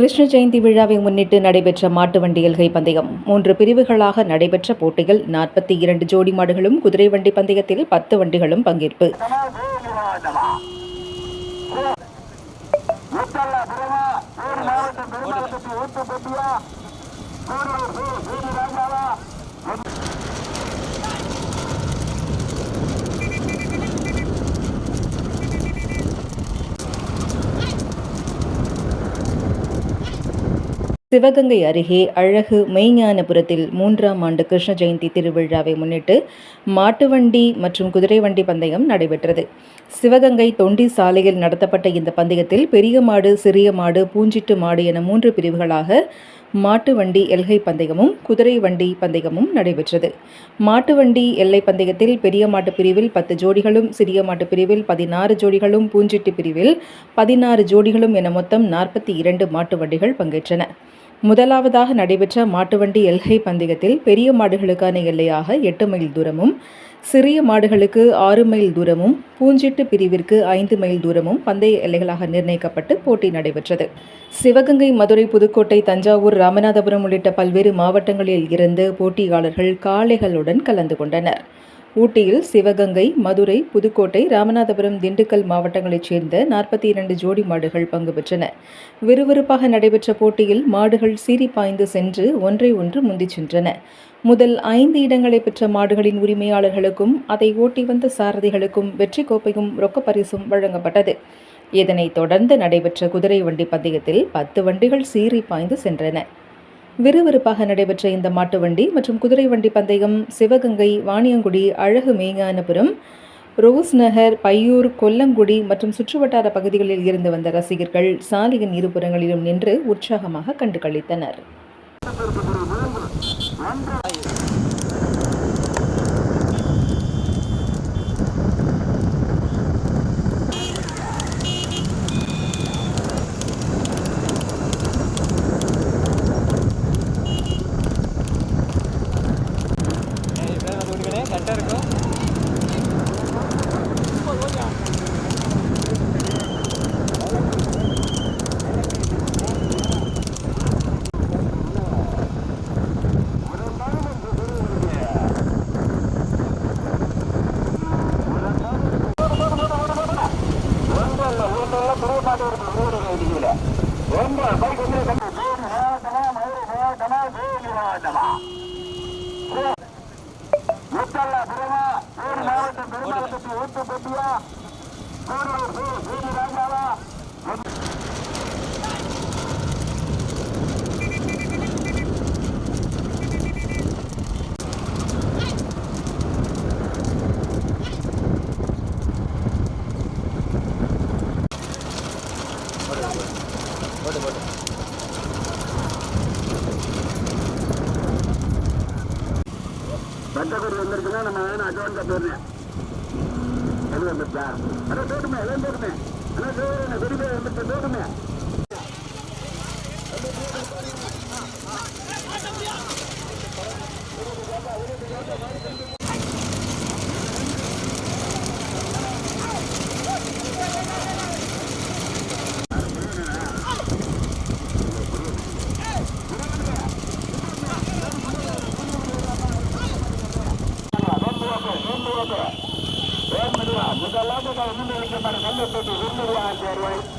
கிருஷ்ண ஜெயந்தி விழாவை முன்னிட்டு நடைபெற்ற மாட்டு வண்டி எல்கை பந்தயம். மூன்று பிரிவுகளாக நடைபெற்ற போட்டியில் நாற்பத்தி இரண்டு ஜோடி மாடுகளும் குதிரை வண்டி பந்தயத்தில் பத்து வண்டிகளும் பங்கேற்பு. சிவகங்கை அருகே அழகு மெய்ஞானபுரத்தில் மூன்றாம் ஆண்டு கிருஷ்ண ஜெயந்தி திருவிழாவை முன்னிட்டு மாட்டு வண்டி மற்றும் குதிரை வண்டி பந்தயம் நடைபெற்றது. சிவகங்கை தொண்டி சாலையில் நடத்தப்பட்ட இந்த பந்தயத்தில் பெரிய மாடு சிறிய மாடு பூஞ்சிட்டு மாடு என மூன்று பிரிவுகளாக மாட்டு வண்டி எல்கை பந்தயமும் குதிரை வண்டி பந்தயமும் நடைபெற்றது. மாட்டு வண்டி எல்லை பந்தயத்தில் பெரிய மாட்டு பிரிவில் பத்து ஜோடிகளும் சிறிய மாட்டு பிரிவில் பதினாறு ஜோடிகளும் பூஞ்சிட்டு பிரிவில் பதினாறு ஜோடிகளும் என மொத்தம் நாற்பத்தி இரண்டு மாட்டு வண்டிகள் பங்கேற்றன. முதலாவதாக நடைபெற்ற மாட்டுவண்டி எல்கை பந்தயத்தில் பெரிய மாடுகளுக்கான எல்லையாக எட்டு மைல் தூரமும் சிறிய மாடுகளுக்கு ஆறு மைல் தூரமும் பூஞ்சிட்டு பிரிவிற்கு ஐந்து மைல் தூரமும் பந்தய எல்லைகளாக நிர்ணயிக்கப்பட்டு போட்டி நடைபெற்றது. சிவகங்கை மதுரை புதுக்கோட்டை தஞ்சாவூர் ராமநாதபுரம் உள்ளிட்ட பல்வேறு மாவட்டங்களில் இருந்து போட்டியாளர்கள் காளைகளுடன் கலந்து கொண்டனர். ஊட்டியில் சிவகங்கை மதுரை புதுக்கோட்டை ராமநாதபுரம் திண்டுக்கல் மாவட்டங்களைச் சேர்ந்த நாற்பத்தி இரண்டு ஜோடி மாடுகள் பங்கு பெற்றன. விறுவிறுப்பாக நடைபெற்ற போட்டியில் மாடுகள் சீறி பாய்ந்து சென்று ஒன்றை ஒன்று முந்திச் சென்றன. முதல் ஐந்து இடங்களை பெற்ற மாடுகளின் உரிமையாளர்களுக்கு உரிமையாளர்களுக்கும் அதை ஓட்டி வந்த சாரதிகளுக்கும் வெற்றி கோப்பையும் ரொக்க பரிசும் வழங்கப்பட்டது. இதனைத் தொடர்ந்து நடைபெற்ற குதிரை வண்டி பந்தயத்தில் பத்து வண்டிகள் சீறி பாய்ந்து சென்றன. விறுவிறுப்பாக நடைபெற்ற இந்த மாட்டு வண்டி மற்றும் குதிரை வண்டி பந்தயம் சிவகங்கை வாணியங்குடி அழகு மேங்கானபுரம் ரோஸ் நகர் பையூர் கொல்லங்குடி மற்றும் சுற்றுவட்டார பகுதிகளில் இருந்து வந்த ரசிகர்கள் சாலையின் இருபுறங்களிலும் நின்று உற்சாகமாக கண்டுகளித்தனர். அடிக்கல ரொம்ப பைக் வந்து மாவட்டம் பெருமாள் கட்டி ஊத்து பெட்டியா ராஜாவா? பச்சைக்குடி வந்துருச்சுன்னா நம்ம வேணும் அட்வான்ஸா போயிருந்தேன் அது வந்துருச்சா அதான் போட்டுமே அதான் போட்டுமே ஆனால் சோறு பெரிய வந்துருச்சு போட்டுமே முதலாவது இன்னும் நல்ல போட்டு விரும்புவாங்க